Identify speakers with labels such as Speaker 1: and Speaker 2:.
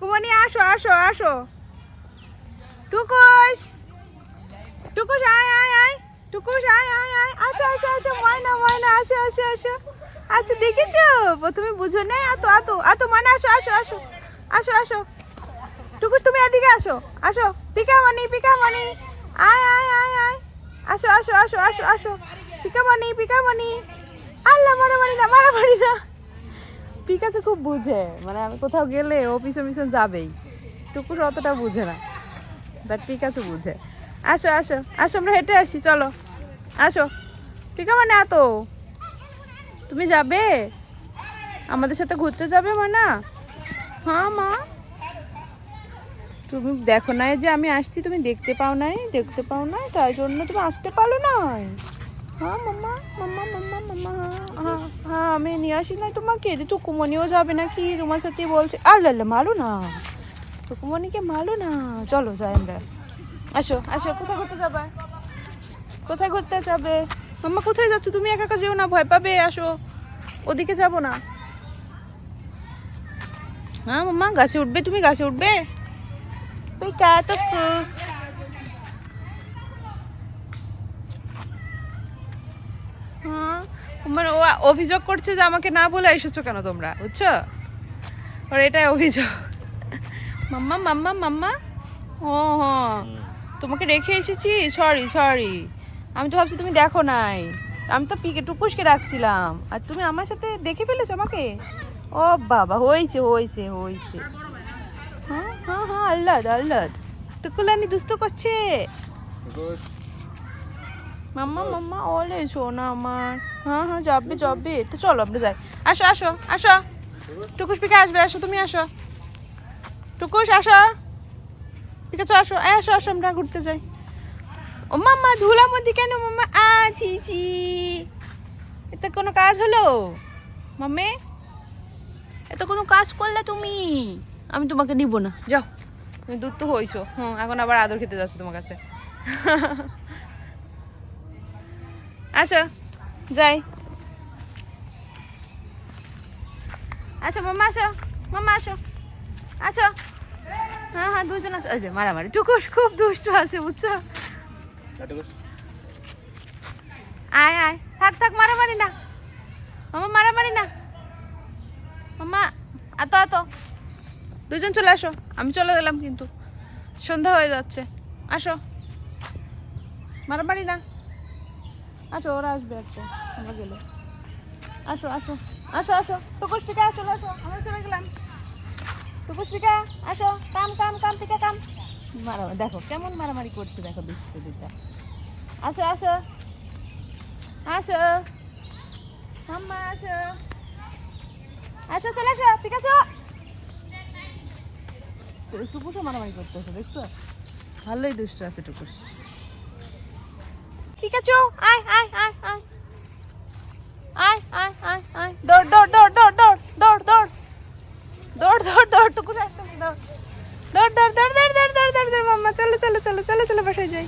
Speaker 1: টুকুমনি আসো আসো আসো। টুকুস টুকুস আয় আয় আয়। টুকুস আয় আয় আয়। আসো আসো আসো, ময়না ময়না, আসো আসো আসো। আচ্ছা দেখেছ? প্রথমে বুঝো না আতো আতো আতো ময়না, আসো আসো আসো। আসো আসো। টুকুস তুমি এদিকে আসো। আসো। পিকামণি পিকামণি। আয় আয় আয় আয়। আসো আসো আসো আসো আসো। পিকামণি পিকামণি। আল্লাহ, মারামারি না মারামারি না। পিকাচু খুব বুঝে। মানে আমি কোথাও গেলে ও পিছন পিছন যাবেই। টুকুর অতটা বুঝে না। বাট পিকাচু বুঝে। আসো আসো আসো, আমরা হেঁটে আসি, চলো। আসো। পিকা মানে এত। তুমি যাবে? আমাদের সাথে ঘুরতে যাবে মানা? হ্যাঁ মা। তুমি দেখো নাই যে আমি আসছি, তুমি দেখতে পাও নাই, দেখতে পাও নাই, তাই জন্য তুমি আসতে পারো নাই। হ্যাঁ মাম্মা মাম্মা মাম্মা মাম্মা হ্যাঁ হ্যাঁ আমি নিয়ে আসি নাই তোমাকে। যে টুকুমনিও যাবে নাকি? তোমার সাথে বলছে, আল্লাহ আল্লাহ, মারো না। টুকুমনিকে মারো না। চলো, যাই আমরা। আসো আসো, কোথায় ঘুরতে যাবে? কোথায় ঘুরতে যাবে? মাম্মা, কোথায় যাচ্ছ? তুমি একা একা যেও না, ভয় পাবে। আসো, ওদিকে যাব না। হ্যাঁ মাম্মা, গাছে উঠবে? তুমি গাছে উঠবে? পিকা টুকু হ্যাঁ অভিযোগ করছে যে আমাকে না বলে এসেছ কেন তোমরা, বুঝছ? ওর এটাই অভিযোগ। মাম্মা মাম্মা মাম্মা? ও তোমাকে রেখে এসেছি? সরি সরি আমি তো ভাবছি তুমি দেখো নাই। আমি তো পিকে, টুকুসকে রাখছিলাম। আর তুমি আমার সাথে দেখে ফেলেছো আমাকে? ও বাবা, হয়েছে হয়েছে হয়েছে। হ্যাঁ হ্যাঁ হ্যাঁ আল্লাদ আল্লাদ টুকুলানি দুস্থ করছে। মাম্মা মাম্মা ওলে শোনা আমার। হ্যাঁ হ্যাঁ যাবে যাবে। তো চলো আমরা যাই। আসো আসো আসো। টুকুস পিকে আসবে আসো তুমি আসো। টুকুস আসো। আছে আসো। আসো আসো আমরা ঘুরতে যাই। ও মাম্মা ধুলার মধ্যে কেন মাম্মা? আ ছি ছি। এতে কোনো কাজ হলো? মাম্মে? এত কোনো কাজ করলে তুমি? আমি তোমাকে নিব না। যাও। তুমি দূর তো হইছো। হুম এখন আবার আদর খেতে যাচ্ছে তোমার কাছে। আচ্ছা যাই। আচ্ছা মাম্মা আসো মাম্মা আসো। আসো। হ্যাঁ হ্যাঁ দুজন আসো এই যে মারামারি। টুকুস খুব দুষ্ট আছে, বুঝছ? আয় আয়। থাক থাক, মারামারি না। মামা, মারামারি না। মামা, আতো আতো। দুজন চলে আসো। আমি চলে গেলাম কিন্তু। সন্ধ্যা হয়ে যাচ্ছে। আসো। মারামারি না। আচ্ছা ওরা আসবে আচ্ছা আমরা গেলে। আসো আসো আসো আসো টুকুস পিকা চলে আসো, আমরা চলে গেলাম। টুকুস পিকা আসো, কাম কাম কাম পিকা কাম। মারা, দেখো, কেমন মারামারি করছে, দেখো দুষ্ট দুটা আসো আসো আসো, আম্মা, আসো। আসো, চলে আসো, পিকাচো। টুকুসও মারামারি করতেছে, দেখছ? ভালোই দুষ্ট আছে টুকুস। পিকাচু আয় আয় আয় আয় আয় আয় আয় আয় দৌড় দৌড় দৌড় দৌড় দৌড় দৌড় দৌড় দৌড় দৌড় দৌড় টুকুস আসতেছে দৌড় দৌড় দৌড় দৌড় দৌড় দৌড় দৌড় দৌড় দৌড় মাম্মা চলো চলো চলো চলো চলো বাসায় যাই